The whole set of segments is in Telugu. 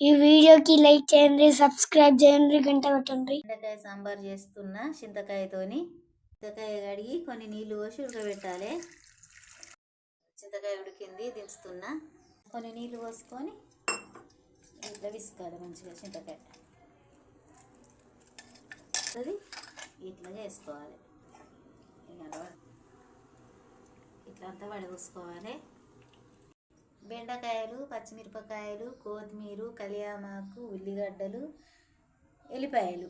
ఈ వీడియోకి లైక్ చేయండి సబ్స్క్రైబ్ చేయండి గంట కొట్టండి. బెండకాయ సాంబార్ చేస్తున్నా చింతకాయతోని చింతకాయ కడిగి కొన్ని నీళ్ళు పోసి ఉడకబెట్టాలి. చింతకాయ ఉడికింది దించుతున్నా. కొన్ని నీళ్ళు పోసుకొని ఇట్లా విసుకాలి మంచిగా చింతకాయ. అది ఇట్లా చేసుకోవాలి. ఇట్లా అంతా వడపోసుకోవాలి. బెండకాయలు పచ్చిమిరపకాయలు కొత్తిమీర కలియామాకు ఉల్లిగడ్డలు ఎల్లిపాయలు.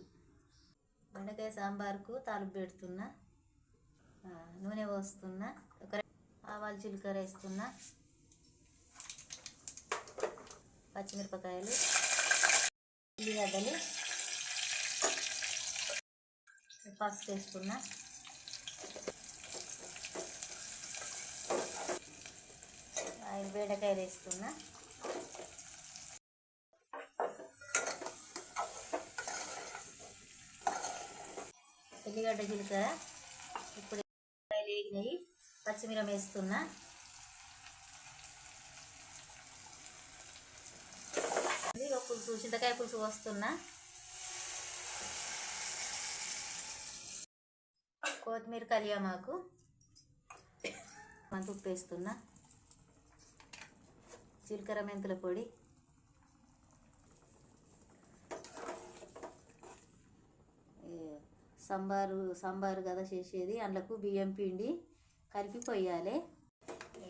బెండకాయ సాంబార్కు తాలింపు పెడుతున్నా నూనె పోస్తున్నా ఒక ఆవాలు జీలకర్ర వేస్తున్నా పచ్చిమిరపకాయలు ఉల్లిగడ్డలు పసుపు వేసుకున్నా ఆయిల్ వేసుకున్నా ఎల్లిగడ్డ ఉల్లిగడ్డ జీలకర్ర ఇప్పుడు వేగినాయి. పచ్చిమిరం వేస్తున్నా. ఒక పులుసు చింతకాయ పులుసు వస్తున్నా కొత్తిమీర కలియామాకు మంత ఉప్పు వేస్తున్నా. జీలకర్ర మెంతుల పొడి. సంబారు సాంబారు సాంబారు కదా చేసేది. అందులోకి బియ్యం పిండి కలిపి పోయాలి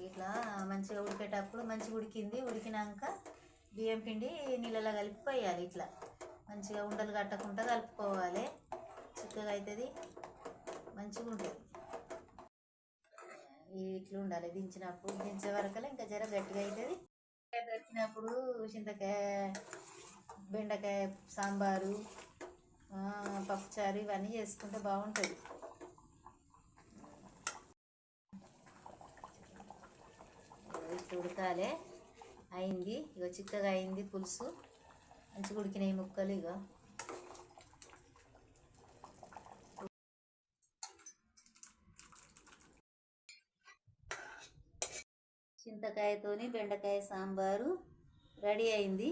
ఇట్లా మంచిగా ఉడికేటప్పుడు మంచిగా ఉడికింది. ఉడికినాక బియ్యం పిండి నీళ్ళలో కలిపి పోయాలి ఇట్లా. మంచిగా ఉండలు కట్టకుండా కలుపుకోవాలి. చిక్కగా అవుతుంది మంచిగా ఉంటుంది. ఇట్లా ఉండాలి. దించినప్పుడు దించే వరకలే ఇంకా జర గట్టిగా అవుతుంది దొరికినప్పుడు చింతకాయ బెండకాయ సాంబారు పప్పుచారు ఇవన్నీ చేసుకుంటే బాగుంటుంది. ఉడకాలే. అయింది. ఇగో చిక్కగా అయింది పులుసు. మంచిగా ఉడికినాయి ముక్కలు ఇగో. చింతకాయతోని బెండకాయ సాంబారు రెడీ అయింది.